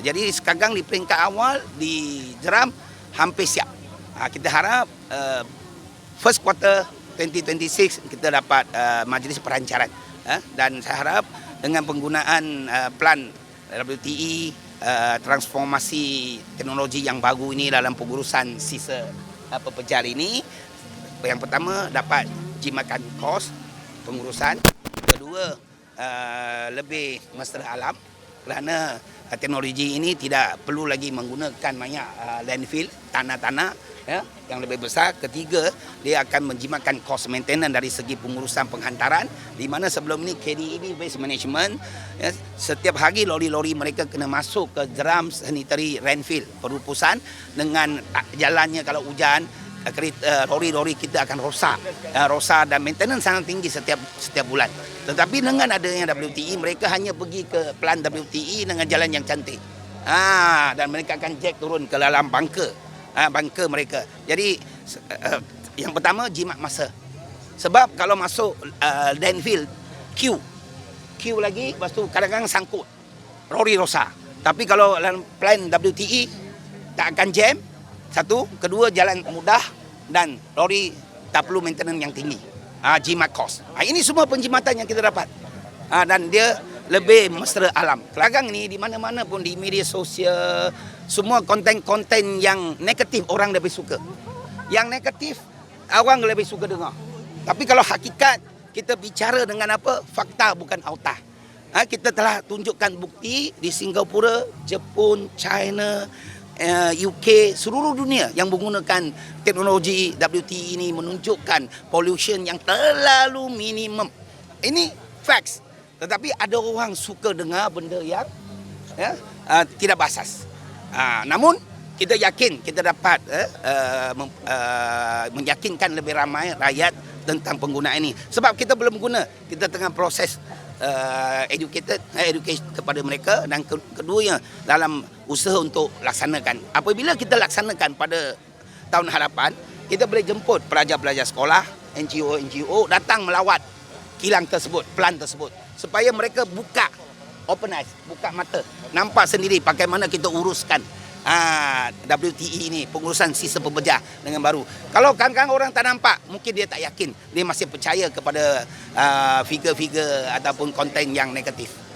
Jadi sekarang di peringkat awal di Jeram hampir siap. Ha, kita harap uh, first quarter 2026 kita dapat uh, majlis perancaran. Ha? Dan saya harap dengan penggunaan uh, plan WTE uh, transformasi teknologi yang baru ini dalam pengurusan sisa uh, pepejar ini yang pertama dapat jimatkan kos pengurusan kedua uh, lebih mesra alam kerana uh, teknologi ini tidak perlu lagi menggunakan banyak uh, landfill tanah-tanah ya yang lebih besar. Ketiga dia akan menjimatkan kos maintenance dari segi pengurusan penghantaran di mana sebelum ini KDE waste management ya, setiap hari lori-lori mereka kena masuk ke jeram sanitary landfill perupusan dengan tak jalannya kalau hujan kereta uh, lori-lori kita akan rosak. Uh, rosak dan maintenance sangat tinggi setiap setiap bulan. Tetapi dengan adanya WTE mereka hanya pergi ke plan WTE dengan jalan yang cantik. Ah dan mereka akan jack turun ke dalam bunker. Ah bunker mereka. Jadi yang pertama jimat masa. Sebab kalau masuk uh, landfill queue. Queue lagi lepas tu kadang-kadang sangkut. Lori rosak. Tapi kalau dalam plan WTE tak akan jam satu, kedua jalan mudah dan lori tak perlu maintenance yang tinggi. Ah jimat cost. Ah, ini semua penjimatan yang kita dapat. Ah, dan dia lebih mesra alam. Kelagang ni di mana-mana pun di media sosial semua konten-konten yang negatif orang lebih suka. Yang negatif orang lebih suka dengar. Tapi kalau hakikat kita bicara dengan apa? Fakta bukan autah. Ha, kita telah tunjukkan bukti di Singapura, Jepun, China, uh, UK seluruh dunia yang menggunakan teknologi WT ini menunjukkan pollution yang terlalu minimum. Ini facts. Tetapi ada orang suka dengar benda yang ya, uh, tidak basas. Uh, namun kita yakin kita dapat uh, uh, meyakinkan lebih ramai rakyat tentang penggunaan ini. Sebab kita belum guna, kita tengah proses uh, educated uh, education kepada mereka. Dan keduanya dalam usaha untuk laksanakan. Apabila kita laksanakan pada tahun hadapan, kita boleh jemput pelajar-pelajar sekolah, NGO-NGO datang melawat kilang tersebut, plan tersebut. Supaya mereka buka open eyes, buka mata, nampak sendiri bagaimana kita uruskan Ah, uh, WTE ini pengurusan sistem pembedah dengan baru. Kalau kadang-kadang orang tak nampak, mungkin dia tak yakin. Dia masih percaya kepada uh, figure-figure ataupun konten yang negatif.